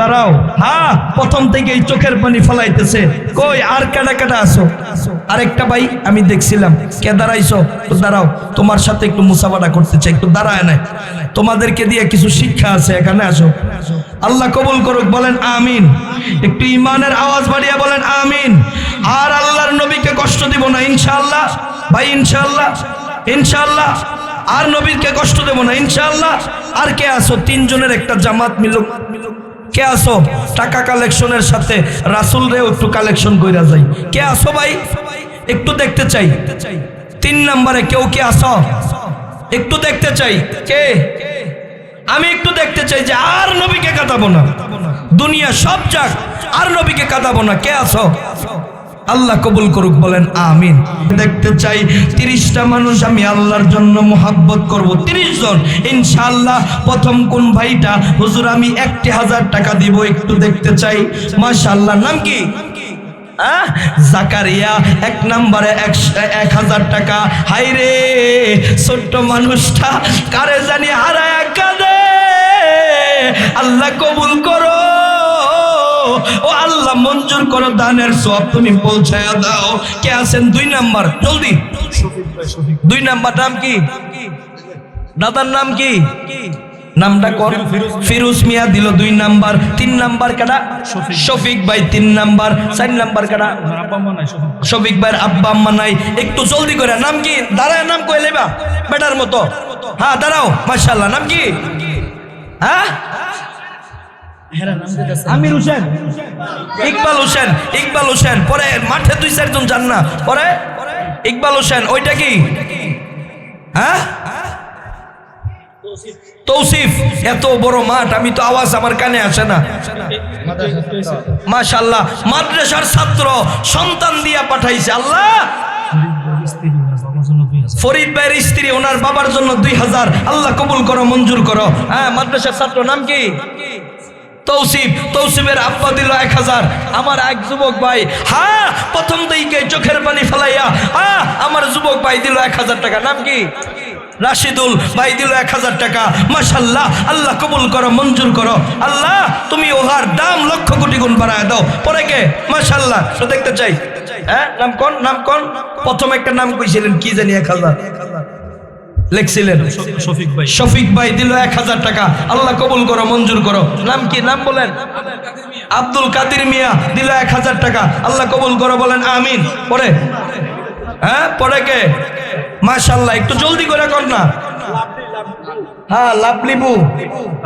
দাঁড়াও। হ্যাঁ প্রথম থেকেই চোখের পানি ফলাইতেছে। কই, আর আসো আরেকটা ভাই, আমি দেখছিলাম। কে দাঁড়াইছো? দাঁড়াও, তোমার সাথে একটু করতে চাই, একটু দাঁড়ায় নাই। তোমাদেরকে দিয়ে কিছু শিক্ষা আছে, এখানে আসো। আল্লাহ কবুল করুক, বলেন আমিন। একটু ইমানের আওয়াজ বাড়িয়ে বলেন আমিন। আর আল্লাহর নবীকে কষ্ট দিব না, ইনশাআল্লাহ। ভাই, ইনশাআল্লাহ ইনশাআল্লাহ। আর নবীকে কষ্ট দেব না, ইনশাআল্লাহ। আর কে আসো তিনজনের একটা জামাত মিলুক। কে আসো টাকা কালেকশনের সাথে রাসুল রেও একটু কালেকশন কইরা যাই। কে আসো ভাই? একটু দেখতে চাই। তিন নম্বরে কেউ কে আসো একটু দেখতে চাই। কে? আমি একটু দেখতে চাই যে আর নবীকে কাঁদাবো না। দুনিয়া সব যাক, আর নবীকে কাঁদাবো না। কে আসো আল্লাহ কবুল করুক, বলেন আমিন। দেখতে চাই, তিরিশটা মানুষ আমি আল্লাহর জন্য মোহাব্বত করব। তিরিশ জন, ইনশাআল্লাহ প্রথম কোন ভাইটা, হুজুর আমি একটি হাজার টাকা দিব, একটু দেখতে চাই। মাশাআল্লাহ, নাম কি? জাকারিয়া, এক নম্বরে এক হাজার টাকা। হাই রে, ছোট্ট মানুষটা কারে জানি হারায় কাঁদে। আল্লাহ কবুল করো। ও আল্লাহ মঞ্জুর করো, দানের সব তুমি পৌঁছায়া দাও। কে আছেন? দুই নাম্বার, জলদি। দুই নাম্বার, নাম কি? দাদার নাম কি? নামটা কর। ফিরোজ মিয়া দিল দুই নাম্বার। তিন নাম্বার কাটা শফিক ভাই তিন নাম্বার। চার নাম্বার কাটা শফিক ভাইয়ের আব্বা, আম্মা নাই। একটু জলদি করে, নাম কি? দাঁড়ায়, নাম কই লেবা। বেটার মতো। হ্যাঁ দাঁড়াও, মাশাআল্লাহ, নাম কি? হ্যাঁ? আমির হোসেন। ইকবাল হোসেন ইকবাল হোসেন। পরে মাঠে দুই চারজন যান না। পরে? ইকবাল হোসেন ওইটা কি? হ্যাঁ? তৌসিফ। এত বড় মাঠ আমি তো আওয়াজ আমার কানে আসে না। মাশাল্লাহ মাদ্রাসার ছাত্র সন্তান দিয়া পাঠাইছে আল্লাহ! ফরিদ ভাইয়ের স্ত্রী ওনার বাবার জন্য দুই হাজার। আল্লাহ কবুল করো মঞ্জুর করো। হ্যাঁ মাদ্রাসার ছাত্র নাম কি? তৌসিফ, তৌসিফের আব্বা দিল এক হাজার। আমার এক যুবক ভাই হ্যাঁ প্রথম দিকে চোখের পানি ফেলাইয়া হ্যাঁ আমার যুবক ভাই দিল এক হাজার টাকা। নাম কি? রাশিদুল ভাই দিল এক হাজার টাকা। মাশাল্লাহ, আল্লাহ কবুল করো, মঞ্জুর করো। আল্লাহ, তুমি ওহার দাম লক্ষ কোটি গুণ বাড়ায় দাও। পরে কে? মাশাল্লাহ, তো দেখতে চাই। হ্যাঁ নাম কোন? নাম কোন? প্রথম একটা নাম কইছিলেন, কি জানি এক হাজার? লেখছিলেন। শফিক ভাই। শফিক ভাই দিল এক হাজার টাকা। আল্লাহ কবুল করো মঞ্জুর করো। নাম কি? নাম বলেন। আব্দুল কাদির মিয়া দিল এক হাজার টাকা। আল্লাহ কবুল করো বলেন আমিন। পরে? হ্যাঁ পরে কে? মাশাল্লাহ একটু জলদি করে কর না। হ্যাঁ লাভলিবু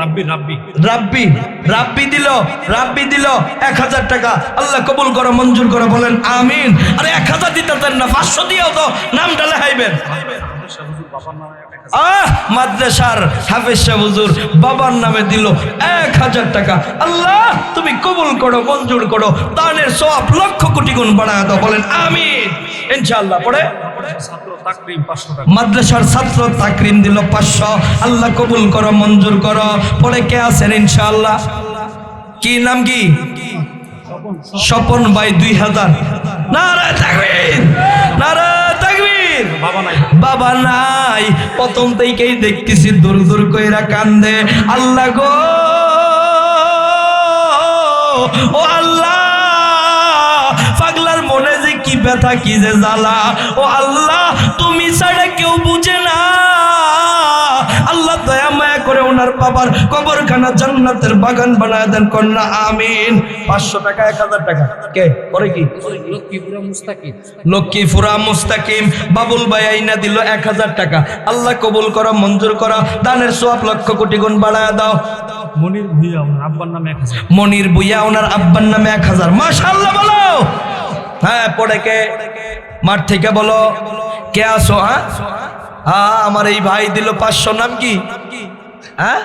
রাব্বি রাব্বি। রাব্বি রাব্বি দিল রাব্বি দিল এক হাজার টাকা। আল্লাহ কবুল করো মঞ্জুর করো বলেন আমিন। আরে এক হাজার দিতে না পাঁচশো দিয়েও তো নামটা লেখাইবেন। আহ মাদ্রাসার হাফেজ শাহ হুজুর বাবার নামে দিল এক হাজার টাকা। আল্লাহ তুমি কবুল করো মঞ্জুর করো দানের সব লক্ষ কোটি গুণ বাড়ায় দাও বলেন ইনশাআল্লাহ পড়ে? মাদ্রাসার ছাত্র তাকরিম দিল পাঁচশো। আল্লাহ কবুল করো মঞ্জুর করো। পরে কে আছেন ইনশাআল্লাহ? কি নাম কি? স্বপন। ভাই দুই হাজার। নারায় নারায় বাবা নাই। প্রথম থেকেই দেখতেছি দূর দূর কইরা কান্দে। আল্লাহ গো। ও আল্লাহ, পাগলার মনে যে কি ব্যথা, কি যে জ্বালা। ও আল্লাহ, তুমি ছাড়া কেউ বুঝে না। আল্লাহ দয়া ওনার বাবার কবরখানা জান্নাতের বাগান বানায় দেন কন্যা আমিন। পাঁচশো টাকা এক হাজার টাকা। কে? পরে কি? লক্ষ্মীপুরা মুস্তাকিম। লক্ষ্মীপুরা মুস্তাকিম। বাবুল ভাই আইনা দিল এক হাজার টাকা। আল্লাহ কবুল করো মঞ্জুর করো দানের লক্ষ কোটি গুণ বাড়ায় দাও। মনির ভুইয়া ওনার আব্বার নামে এক হাজার। মনির বুইয়া ওনার আব্বার নামে এক হাজার। মাশাল্লাহ বলো! হ্যাঁ পড়ে কে? মাঠ থেকে বলো। কে আসো হ্যাঁ? হ্যাঁ আমার এই ভাই দিল পাঁচশো নাম কি? হ্যাঁ?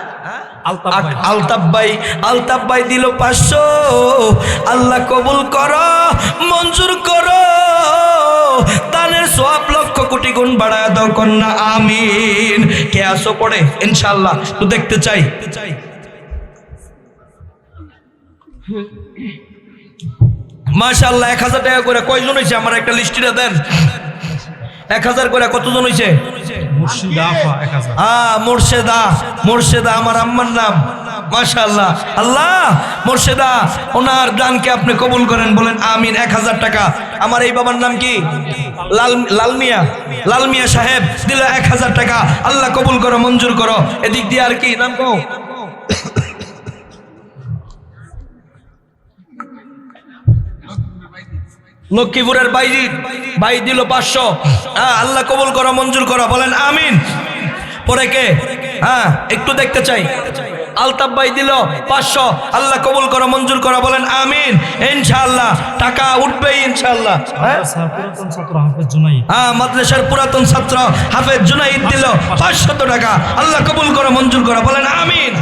আলতাফ ভাই। আলতাফ ভাই দিল পাঁচশো। আল্লাহ কবুল করো মঞ্জুর করো। দানের সব লক্ষ কোটি গুণ বাড়ায় দাও কন্যা আমিন। কে আসো পড়ে? ইনশাল্লাহ তো দেখতে চাই। মাশাল্লাহ এক হাজার টাকা করে কয়জন হয়েছে? আমার একটা লিস্টিটা দেন। এক হাজার করে কতজন হয়েছে মুর্শিদা আমার আম্মার নাম। আল্লাহ মোর্শেদা ওনার দানকে আপনি কবুল করেন বলেন আমিন এক হাজার টাকা। আমার এই বাবার নাম কি? লাল লাল মিয়া। লাল মিয়া সাহেব দিল এক হাজার টাকা। আল্লাহ কবুল করো মঞ্জুর করো। এদিক দিয়ে আর কি? নাম কো লক্ষ্মীপুরের বাইজি বাই দিল পাঁচশো। হ্যাঁ আল্লাহ কবুল করা, মঞ্জুর করা, বলেন আমিন। পরে কে? হ্যাঁ একটু দেখতে চাই। আলতাফ ভাই দিল পাঁচশো। আল্লাহ কবুল করো মঞ্জুর করো বলেন আমিন। ইনশাআল্লাহ টাকা উঠবে ইনশাআল্লাহ। হ্যাঁ? হ্যাঁ মাদ্রাসার পুরাতন ছাত্র হাফেজ জুনাইদ দিল পাঁচশত টাকা। আল্লাহ কবুল করো মঞ্জুর করো বলেন আমিন।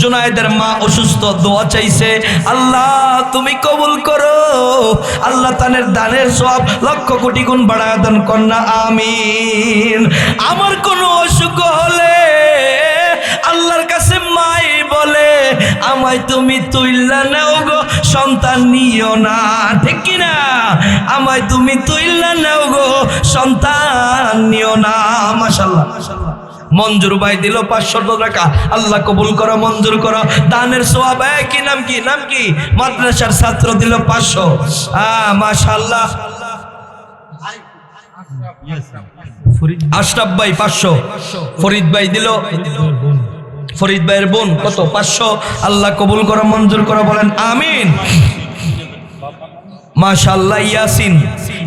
জুনাইদের মা অসুস্থ দোয়া চাইছে। আল্লাহ তুমি কবুল করো। আল্লাহ তানের দানের সব লক্ষ কোটি গুণ বাড়ায় দান কন্যা আমিন। আমার কোনো অসুখ হলে বলে, আমায় তুমি তুইল্লা নাও গো, সন্তান নিও না। ঠিক কি না? আমায় তুমি তুইল্লা নাও গো, সন্তান নিও না। মাশাল্লাহ মঞ্জুর ভাই দিল পাঁচশো টাকা। আল্লাহ কবুল করো, মঞ্জুর করো। দানের সোয়াব কি নাম কি? নাম কি? মাদ্রাসার ছাত্র দিল পাঁচশো। হ্যাঁ মাশাল্লাহ আশরাফ ভাই পাঁচশো। ফরিদ ভাই দিল ফরিদ ভাইয়ের বোন কত? পাঁচশো। আল্লাহ কবুল করো মঞ্জুর করো বলেন আমিন। মাশাল্লাহ ইয়াসিন।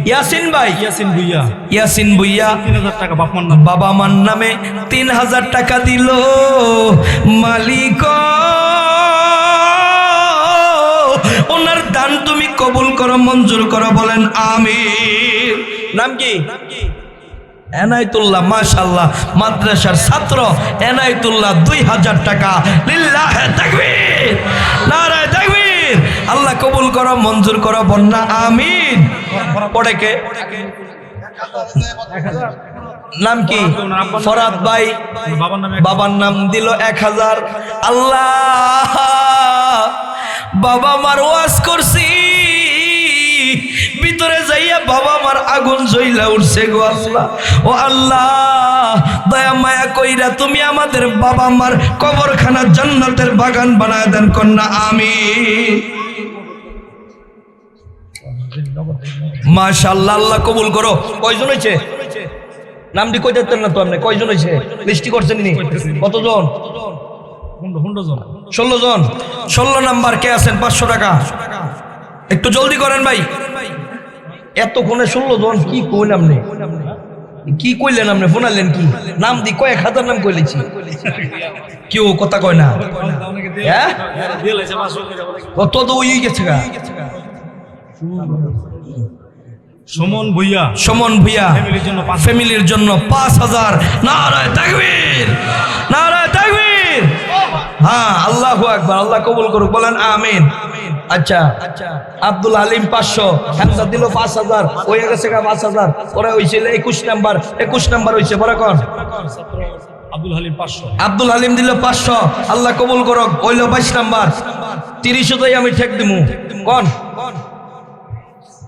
ইয়াসিন ভাই? ইয়াসিন ভুইয়া। ইয়াসিন বুইয়া তিন হাজার টাকা বাবা মার নামে তিন হাজার টাকা দিল। মালিক ওনার দান তুমি কবুল করো মঞ্জুর করো বলেন আমি নাম কি? এনায়তুল্লাহ মাশাল্লাহ মাদ্রাসার ছাত্র, এনায়তুল্লাহ, দুই হাজার টাকা। লিল্লাহ তাকবীর, নারায় তাকবীর। আল্লাহ কবুল করো, মঞ্জুর করো, বন্যা, আমিন। পড়ে কে? নাম কি? ফরাদ ভাই, বাবার নামে দিল এক হাজার। আল্লাহ, বাবা মার ওয়াজ করছি। যাইয়া বাবা মার আগুন জ্বইলা উঠছে গো আল্লাহ। ও আল্লাহ, দয়া মায়া কইরা তুমি আমাদের বাবা মার কবরখানা জান্নাতের বাগান বানায় দেন কন্যা আমি মাশাআল্লাহ, আল্লাহ কবুল করো। কয়জন হয়েছে নামটি কই দিতেন না তো আপনি? কয়জন হয়েছে লিস্টি করছেন নি কতজন? ষোলো জন। ষোলো নাম্বার, কে আছেন? পাঁচশো টাকা। একটু জলদি করেন ভাই। এতক্ষণে ষোলো জন কি কইলাম নে? কি কইলেন আপনি? ফোনালেন কি? নাম দি কয়েক হাজার নাম কইলেছি কেউ কথা কয় না। হ্যাঁ। কত তো ওই গেছে গা। সুমন ভুইয়া। সমন ভুইয়া। ফ্যামিলির জন্য পাঁচ ফ্যামিলির জন্য পাঁচ হাজার। নারায় তাকবীর! নারায় তাকবীর! হ্যাঁ আল্লাহ আকবার আল্লাহ কবুল করুক বলেন আমিন। আচ্ছা আব্দুল আলিম পাঁচশো হ্যামসা দিল পাঁচ হাজার হয়ে গেছে পাঁচ হাজার পরে হয়েছিল একুশ নাম্বার একুশ নাম্বার হয়েছে পরে কন? আব্দুল হালিম পাঁচশো। আব্দুল হালিম দিল পাঁচশো আল্লাহ কবুল করক হইল বাইশ নাম্বার। তিরিশটাই আমি ঠেক দিমু। কন?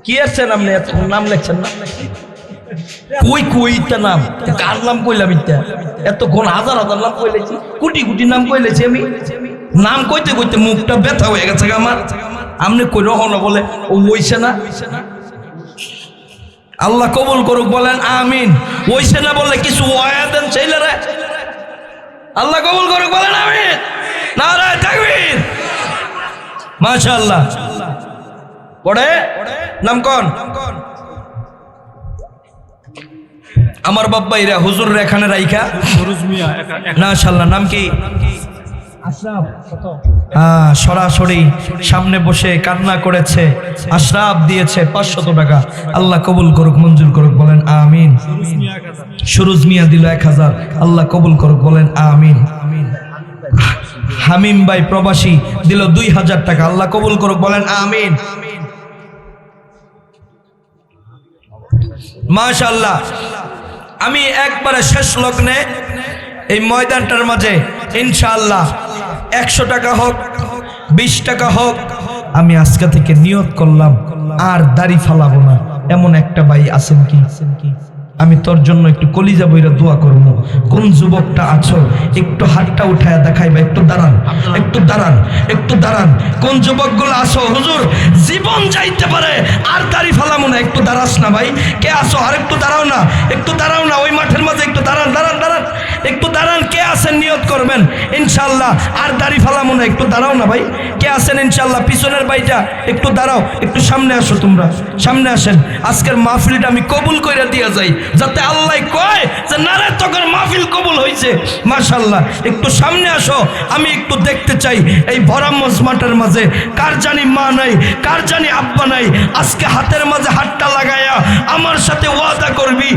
কি আসছেন আপনি নাম লেখছেন? না কই কই নাম? কার নাম কইলাম এত কোন হাজার হাজার নাম কইলেছি, কোটি কোটি নাম কইলেছি আমি। নাম কইতে কইতে মুখটা ব্যথা হয়ে গেছে আমার। আপনি কই রহ না বলে, ও ওইছে না। আল্লাহ কবুল করুক, বলেন আমিন। ওইছে না বলে কিছু ওয়া দেন ছেলেরা। আল্লাহ কবুল করুক, বলেন আমিন। নারায় তাকবীর। মাশাআল্লাহ। পড়ে? নাম কোন? আমার বাব্বাইরা হুজুর এখানে এক না শাল্লাহ নাম কি? সরাসরি সামনে বসে কান্না করেছে আশরাফ দিয়েছে পাঁচশত টাকা। আল্লাহ কবুল করুক মঞ্জুর করুক বলেন আমিন। সুরুজ মিয়া দিল এক হাজার। আল্লাহ কবুল করুক বলেন আমিন। হামিম ভাই প্রবাসী দিল দুই হাজার টাকা। আল্লাহ কবুল করুক বলেন আমিন। মাশাল্লাহ আমি একবারে শেষ লগ্নে এই ময়দানটার মাঝে, ইনশাআল্লাহ, একশো টাকা হোক, বিশ টাকা হোক, আমি আজকে থেকে নিয়োগ করলাম, আর দাড়ি ফালাবো না। এমন একটা ভাই আছেন কি? আমি তোর জন্য একটু কলিজা বইরা দোয়া করব। কোন যুবকটা আছো? একটু হাতটা উঠায় দেখাইবা একটু দাঁড়ান একটু দাঁড়ান একটু দাঁড়ান। কোন যুবকগুলো আসো হুজুর, জীবন যাইতে পারে, আর দাড়ি ফালামো না। একটু দাঁড়াস না ভাই। কে আসো আর একটু দাঁড়াও না, একটু দাঁড়াও না। ওই মাঠের মাঝে একটু দাঁড়ান দাঁড়ান দাঁড়ান। একটু দাঁড়ান, কে আছেন? নিয়ত করবেন ইনশাল্লাহ আর দাঁড়ি ফালামো না, একটু দাঁড়াও না ভাই। কে আছেন? ইনশাল্লাহ পিছনের বাইটা একটু দাঁড়াও, একটু সামনে আসো তোমরা। সামনে আসেন। আজকের মাহফিলটা আমি কবুল করে দিয়া যাই। যাতে আল্লাহ কয় যে, না রে মাহফিল কবুল হয়েছে মাশাল্লাহ একটু সামনে আসো, আমি একটু দেখতে চাই, এই ভরা মাঠের মাঝে কার জানি মা নাই, কার জানি আব্বা নাই, আজকে হাতের মাঝে হাতটা লাগায়া আমার সাথে ওয়াদা করবি,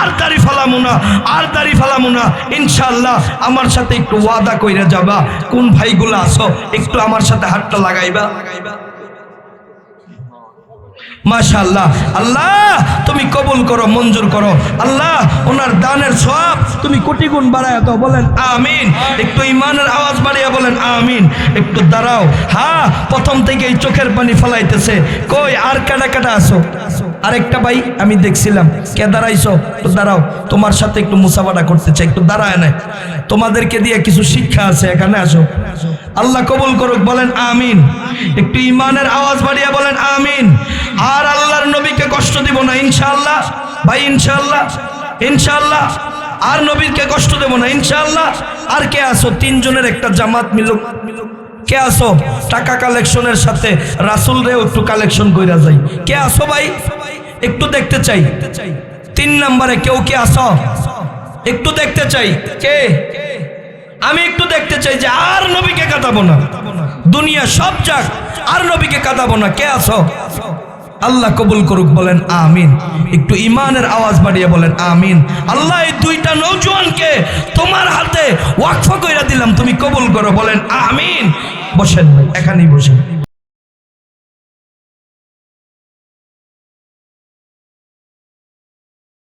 আর দাড়ি ফালামো না, আর দাড়ি ফালামো না ইনশাল্লাহ আমার সাথে একটু ওয়াদা কইরা যাবা, কোন ভাইগুলো আসো, একটু আমার সাথে হাতটা লাগাইবা। মাশাল্লাহ আল্লাহ, তুমি কবুল করো, মঞ্জুর করো। আল্লাহ, ওনার দানের সব তুমি কোটি গুণ বাড়ায় তো বলেন আমিন। একটু ইমানের আওয়াজ বাড়িয়ে বলেন আমিন। একটু দাঁড়াও। হ্যাঁ প্রথম থেকে এই চোখের পানি ফলাইতেছে। কই, আর কাটা কাটা আসো আরেকটা ভাই আমি দেখছিলাম। কে দাঁড়াইছো? তো দাঁড়াও, তোমার সাথে একটু মুসাফাটা করতে চাই, একটু দাঁড়ায় না তোমাদেরকে দিয়ে কিছু শিক্ষা আছে, এখানে আসো। আল্লাহ কবুল করুক, বলেন আমিন। একটু ইমানের আওয়াজ বাড়িয়ে বলেন আমিন। আর আল্লাহর নবীকে কষ্ট দিব না, ইনশাআল্লাহ। ভাই, ইনশাআল্লাহ। ইনশাআল্লাহ। আর নবীকে কষ্ট দেব না, ইনশাআল্লাহ। আর কে আসো তিনজনের একটা জামাত মিলুক। কে আসো টাকা কালেকশনের সাথে রাসুল রেও একটু কালেকশন কইরা যাই। কে আসো ভাই? একটু দেখতে চাই। তিন নম্বরে কেউ কে আস একটু দেখতে চাই। কে? আমি একটু দেখতে চাই যে আর নবীকে কাঁদাবো না। দুনিয়া সব যাক, আর নবীকে কাঁদাবো না। কে আসো আল্লাহ কবুল করুক, বলেন আমিন। একটু ইমানের আওয়াজ বাড়িয়ে বলেন আমিন। আল্লাহ এই দুইটা নৌজওয়ানকে তোমার হাতে ওয়াকফা কইরা দিলাম। তুমি কবুল করো, বলেন আমিন। বসেন এখানেই বসেন।